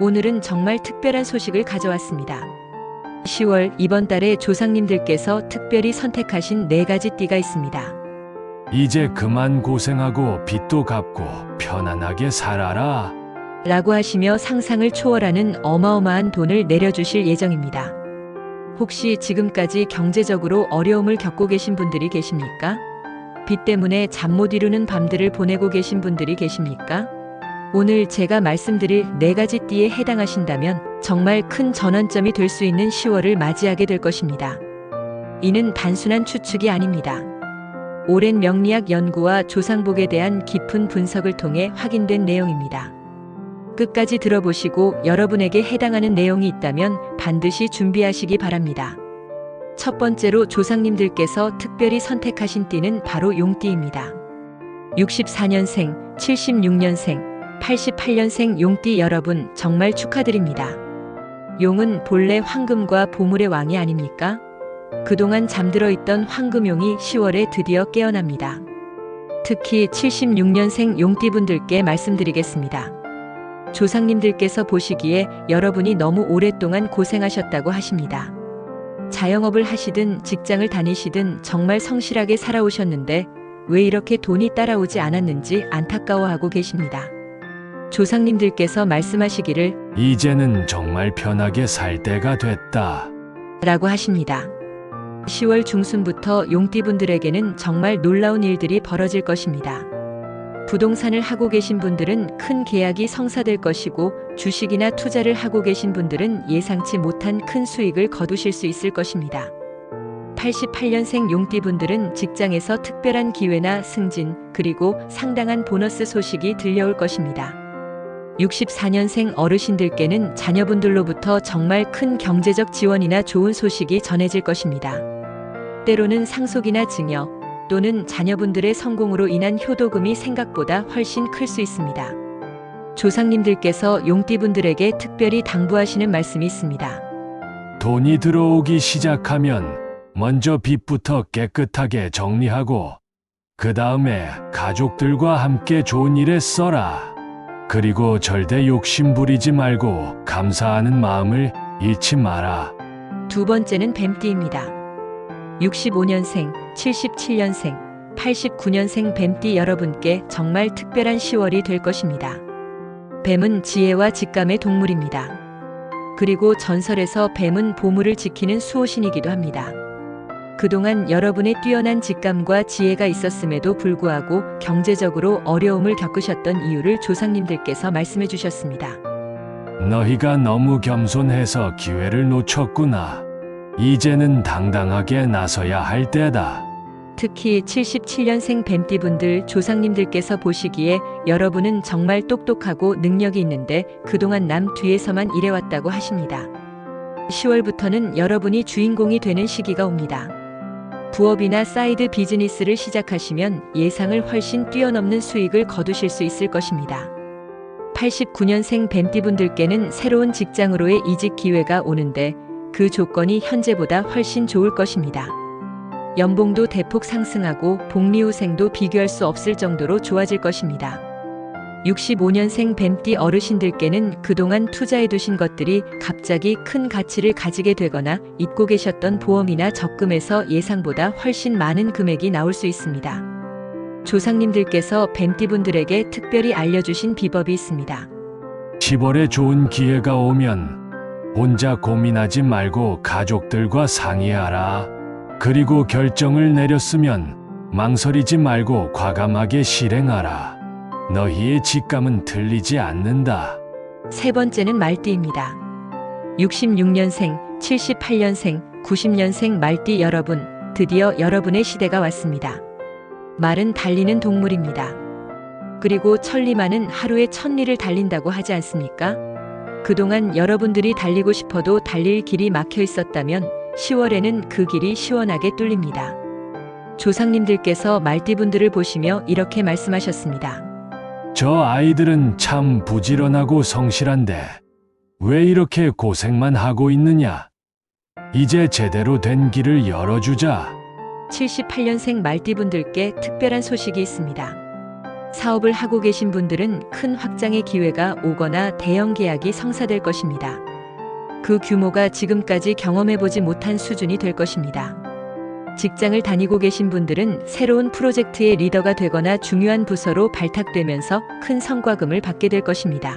오늘은 정말 특별한 소식을 가져왔습니다. 10월 이번 달에 조상님들께서 특별히 선택하신 네 가지 띠가 있습니다. 이제 그만 고생하고 빚도 갚고 편안하게 살아라. 라고 하시며 상상을 초월하는 어마어마한 돈을 내려주실 예정입니다. 혹시 지금까지 경제적으로 어려움을 겪고 계신 분들이 계십니까? 빚 때문에 잠 못 이루는 밤들을 보내고 계신 분들이 계십니까? 오늘 제가 말씀드릴 네 가지 띠에 해당하신다면 정말 큰 전환점이 될 수 있는 10월을 맞이하게 될 것입니다. 이는 단순한 추측이 아닙니다. 오랜 명리학 연구와 조상복에 대한 깊은 분석을 통해 확인된 내용입니다. 끝까지 들어보시고 여러분에게 해당하는 내용이 있다면 반드시 준비하시기 바랍니다. 첫 번째로 조상님들께서 특별히 선택하신 띠는 바로 용띠입니다. 64년생, 76년생, 88년생 용띠 여러분 정말 축하드립니다. 용은 본래 황금과 보물의 왕이 아닙니까? 그동안 잠들어 있던 황금용이 10월에 드디어 깨어납니다. 특히 76년생 용띠분들께 말씀드리겠습니다. 조상님들께서 보시기에 여러분이 너무 오랫동안 고생하셨다고 하십니다. 자영업을 하시든 직장을 다니시든 정말 성실하게 살아오셨는데 왜 이렇게 돈이 따라오지 않았는지 안타까워하고 계십니다. 조상님들께서 말씀하시기를 이제는 정말 편하게 살 때가 됐다. 라고 하십니다. 10월 중순부터 용띠분들에게는 정말 놀라운 일들이 벌어질 것입니다. 부동산을 하고 계신 분들은 큰 계약이 성사될 것이고 주식이나 투자를 하고 계신 분들은 예상치 못한 큰 수익을 거두실 수 있을 것입니다. 88년생 용띠분들은 직장에서 특별한 기회나 승진, 그리고 상당한 보너스 소식이 들려올 것입니다. 64년생 어르신들께는 자녀분들로부터 정말 큰 경제적 지원이나 좋은 소식이 전해질 것입니다. 때로는 상속이나 증여 또는 자녀분들의 성공으로 인한 효도금이 생각보다 훨씬 클 수 있습니다. 조상님들께서 용띠분들에게 특별히 당부하시는 말씀이 있습니다. 돈이 들어오기 시작하면 먼저 빚부터 깨끗하게 정리하고 그 다음에 가족들과 함께 좋은 일에 써라. 그리고 절대 욕심 부리지 말고 감사하는 마음을 잃지 마라. 두 번째는 뱀띠입니다. 65년생, 77년생, 89년생 뱀띠 여러분께 정말 특별한 10월이 될 것입니다. 뱀은 지혜와 직감의 동물입니다. 그리고 전설에서 뱀은 보물을 지키는 수호신이기도 합니다. 그동안 여러분의 뛰어난 직감과 지혜가 있었음에도 불구하고 경제적으로 어려움을 겪으셨던 이유를 조상님들께서 말씀해 주셨습니다. 너희가 너무 겸손해서 기회를 놓쳤구나. 이제는 당당하게 나서야 할 때다. 특히 77년생 뱀띠분들 조상님들께서 보시기에 여러분은 정말 똑똑하고 능력이 있는데 그동안 남 뒤에서만 일해왔다고 하십니다. 10월부터는 여러분이 주인공이 되는 시기가 옵니다. 부업이나 사이드 비즈니스를 시작하시면 예상을 훨씬 뛰어넘는 수익을 거두실 수 있을 것입니다. 89년생 뱀띠분들께는 새로운 직장으로의 이직 기회가 오는데 그 조건이 현재보다 훨씬 좋을 것입니다. 연봉도 대폭 상승하고 복리후생도 비교할 수 없을 정도로 좋아질 것입니다. 65년생 뱀띠 어르신들께는 그동안 투자해두신 것들이 갑자기 큰 가치를 가지게 되거나 잊고 계셨던 보험이나 적금에서 예상보다 훨씬 많은 금액이 나올 수 있습니다. 조상님들께서 뱀띠분들에게 특별히 알려주신 비법이 있습니다. 10월에 좋은 기회가 오면 혼자 고민하지 말고 가족들과 상의하라. 그리고 결정을 내렸으면 망설이지 말고 과감하게 실행하라. 너희의 직감은 틀리지 않는다. 세 번째는 말띠입니다. 66년생, 78년생, 90년생 말띠 여러분, 드디어 여러분의 시대가 왔습니다. 말은 달리는 동물입니다. 그리고 천리만은 하루에 천리를 달린다고 하지 않습니까? 그동안 여러분들이 달리고 싶어도 달릴 길이 막혀 있었다면 10월에는 그 길이 시원하게 뚫립니다. 조상님들께서 말띠분들을 보시며 이렇게 말씀하셨습니다. 저 아이들은 참 부지런하고 성실한데 왜 이렇게 고생만 하고 있느냐? 이제 제대로 된 길을 열어주자. 78년생 말띠분들께 특별한 소식이 있습니다. 사업을 하고 계신 분들은 큰 확장의 기회가 오거나 대형 계약이 성사될 것입니다. 그 규모가 지금까지 경험해보지 못한 수준이 될 것입니다. 직장을 다니고 계신 분들은 새로운 프로젝트의 리더가 되거나 중요한 부서로 발탁되면서 큰 성과금을 받게 될 것입니다.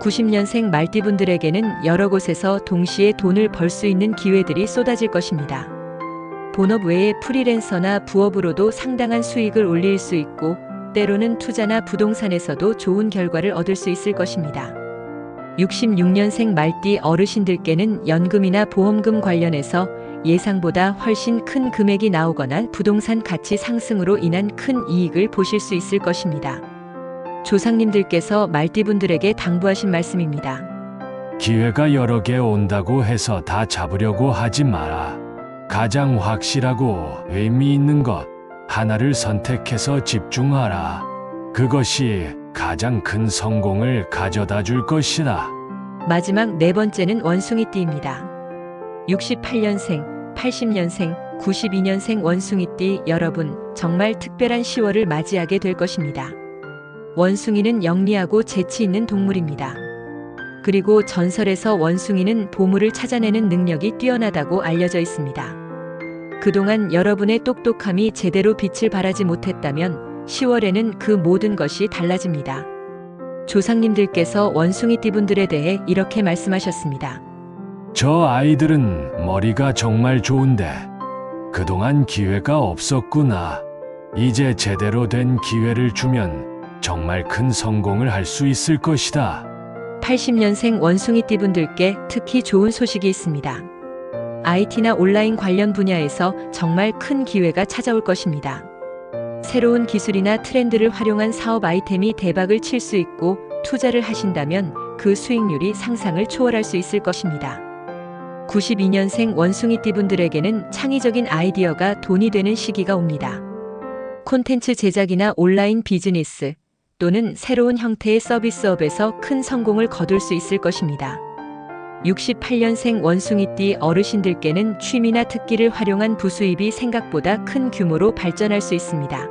90년생 말띠분들에게는 여러 곳에서 동시에 돈을 벌 수 있는 기회들이 쏟아질 것입니다. 본업 외에 프리랜서나 부업으로도 상당한 수익을 올릴 수 있고 때로는 투자나 부동산에서도 좋은 결과를 얻을 수 있을 것입니다. 66년생 말띠 어르신들께는 연금이나 보험금 관련해서 예상보다 훨씬 큰 금액이 나오거나 부동산 가치 상승으로 인한 큰 이익을 보실 수 있을 것입니다. 조상님들께서 말띠분들에게 당부하신 말씀입니다. 기회가 여러 개 온다고 해서 다 잡으려고 하지 마라. 가장 확실하고 의미 있는 것 하나를 선택해서 집중하라. 그것이 가장 큰 성공을 가져다 줄 것이다. 마지막 네 번째는 원숭이띠입니다. 68년생, 80년생, 92년생 원숭이띠 여러분 정말 특별한 10월을 맞이하게 될 것입니다. 원숭이는 영리하고 재치 있는 동물입니다. 그리고 전설에서 원숭이는 보물을 찾아내는 능력이 뛰어나다고 알려져 있습니다. 그동안 여러분의 똑똑함이 제대로 빛을 발하지 못했다면 10월에는 그 모든 것이 달라집니다. 조상님들께서 원숭이띠 분들에 대해 이렇게 말씀하셨습니다. 저 아이들은 머리가 정말 좋은데 그동안 기회가 없었구나. 이제 제대로 된 기회를 주면 정말 큰 성공을 할 수 있을 것이다. 80년생 원숭이띠 분들께 특히 좋은 소식이 있습니다. IT나 온라인 관련 분야에서 정말 큰 기회가 찾아올 것입니다. 새로운 기술이나 트렌드를 활용한 사업 아이템이 대박을 칠 수 있고 투자를 하신다면 그 수익률이 상상을 초월할 수 있을 것입니다. 92년생 원숭이띠 분들에게는 창의적인 아이디어가 돈이 되는 시기가 옵니다. 콘텐츠 제작이나 온라인 비즈니스 또는 새로운 형태의 서비스업에서 큰 성공을 거둘 수 있을 것입니다. 68년생 원숭이띠 어르신들께는 취미나 특기를 활용한 부수입이 생각보다 큰 규모로 발전할 수 있습니다.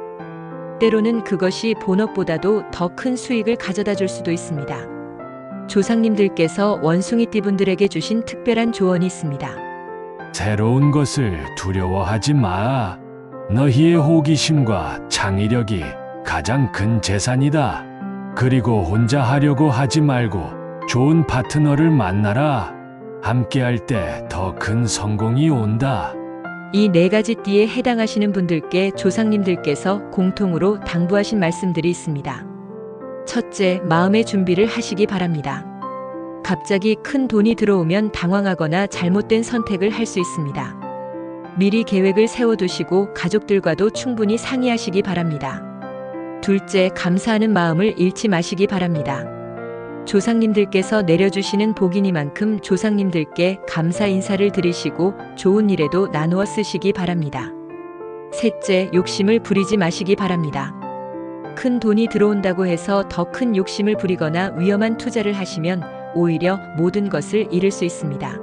때로는 그것이 본업보다도 더 큰 수익을 가져다 줄 수도 있습니다. 조상님들께서 원숭이띠 분들에게 주신 특별한 조언이 있습니다. 새로운 것을 두려워하지 마. 너희의 호기심과 창의력이 가장 큰 재산이다. 그리고 혼자 하려고 하지 말고 좋은 파트너를 만나라. 함께 할 때 더 큰 성공이 온다. 이 네 가지 띠에 해당하시는 분들께 조상님들께서 공통으로 당부하신 말씀들이 있습니다. 첫째, 마음의 준비를 하시기 바랍니다. 갑자기 큰 돈이 들어오면 당황하거나 잘못된 선택을 할 수 있습니다. 미리 계획을 세워두시고 가족들과도 충분히 상의하시기 바랍니다. 둘째, 감사하는 마음을 잃지 마시기 바랍니다. 조상님들께서 내려주시는 복이니만큼 조상님들께 감사 인사를 드리시고 좋은 일에도 나누어 쓰시기 바랍니다. 셋째, 욕심을 부리지 마시기 바랍니다. 큰 돈이 들어온다고 해서 더 큰 욕심을 부리거나 위험한 투자를 하시면 오히려 모든 것을 잃을 수 있습니다.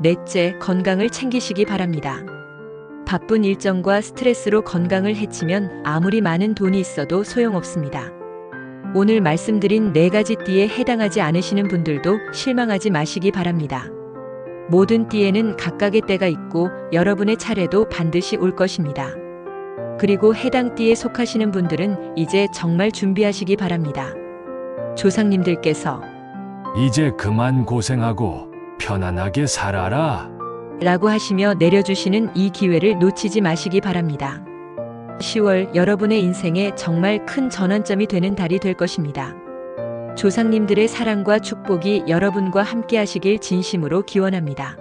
넷째, 건강을 챙기시기 바랍니다. 바쁜 일정과 스트레스로 건강을 해치면 아무리 많은 돈이 있어도 소용없습니다. 오늘 말씀드린 네 가지 띠에 해당하지 않으시는 분들도 실망하지 마시기 바랍니다. 모든 띠에는 각각의 때가 있고 여러분의 차례도 반드시 올 것입니다. 그리고 해당 띠에 속하시는 분들은 이제 정말 준비하시기 바랍니다. 조상님들께서 이제 그만 고생하고 편안하게 살아라. 라고 하시며 내려주시는 이 기회를 놓치지 마시기 바랍니다. 10월 여러분의 인생에 정말 큰 전환점이 되는 달이 될 것입니다. 조상님들의 사랑과 축복이 여러분과 함께 하시길 진심으로 기원합니다.